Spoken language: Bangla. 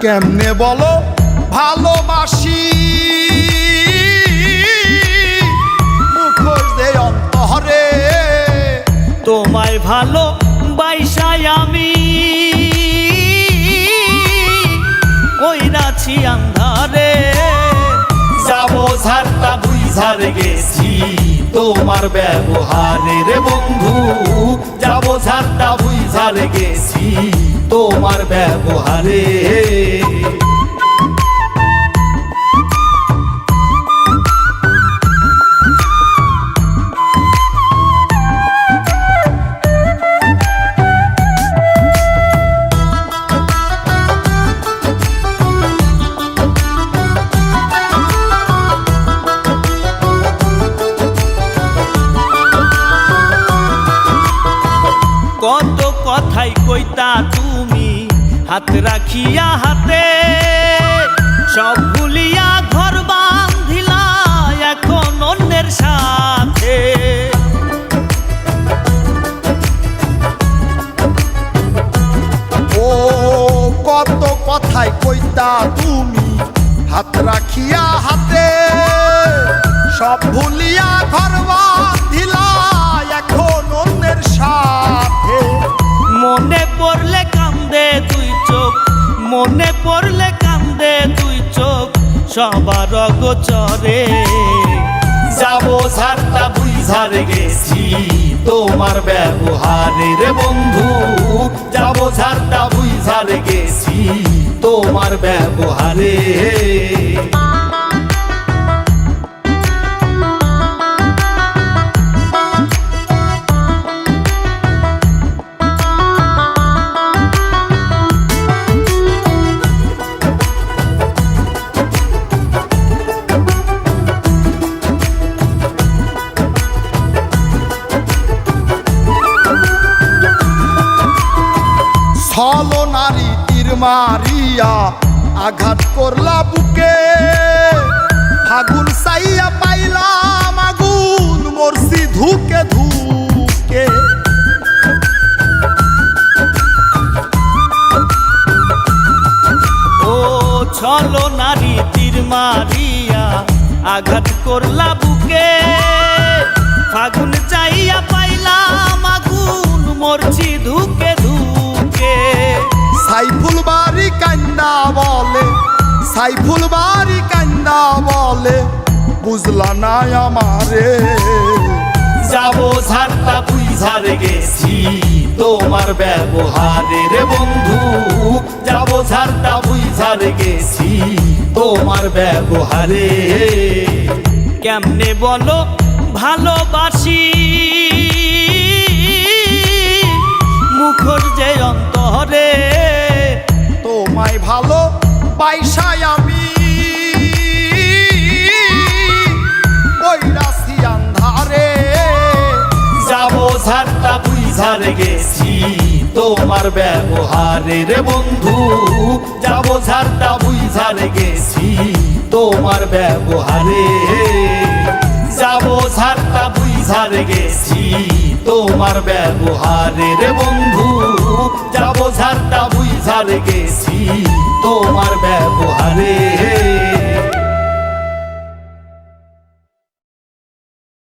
কেমনে বলো? ভালোবাসি। মুখোশ দে তোমায় ভালো বাইসাই আমি কইরাছি আন্ধারে? যাব ঝাড়টা বুই ঝাড় গেছি তোমার ব্যবহারে রে বন্ধু। যাব ঝাড়টা বুই ঝাড় গেছি তোমার ব্যবহারে। কত কথাই কইতা হাত রাখিয়া হাতে, সব ভুলিয়া ঘর বান্ধিলা এখন অন্যের সাথে। ও, কত কথাই কইতা তুমি, হাত রাখিয়া হাতে, সব ভুলিয়া মনে পড়লে কান্দে তুই চোখ, সবার গোচরে যাব সারটা বুই ঝাড় গেছি, তোমার ব্যবহারে রে বন্ধু। যাব সারটা বুই ঝাড় গেছি, তোমার ব্যবহারে। মারিয়া আঘাত করলা বুকে। ফাগুন সাইয়া পাইলাম আগুন, মরছি ধুকে ধুকে। ও ছলো নারী তীর মারিয়া আঘাত করলা বুকে। ফাগুন চাইয়া পাইলাম আগুন, মরছি ধুকে। কান্দা বলে, সাইফুল বাড়ি কান্দা বলে, বুঝলা না আমারে। যাব ঝাড়টা বুই ঝাড় গেছি, তোমার ব্যবহারে রে বন্ধু। যাব ঝাড়টা বুই ঝাড় গেছি, তোমার ব্যবহারে। কেমনে বলো, ভালোবাসি। মুখর পাইসাই আমি। কইরাছি আন্ধারে যাব ঝাড়টা বুই ঝাড় গেছি, তোমার ব্যবহারে রে বন্ধু। যাব ঝাড়টা বুই ঝাড় গেছি, তোমার ব্যবহারে। যাব ঝাড়টা বুই ঝাড় গেছি, তোমার ব্যবহারে রে বন্ধু। যাব ঝাড়টা বুই ঝাড় গেছি তোমার ব্যবহারে।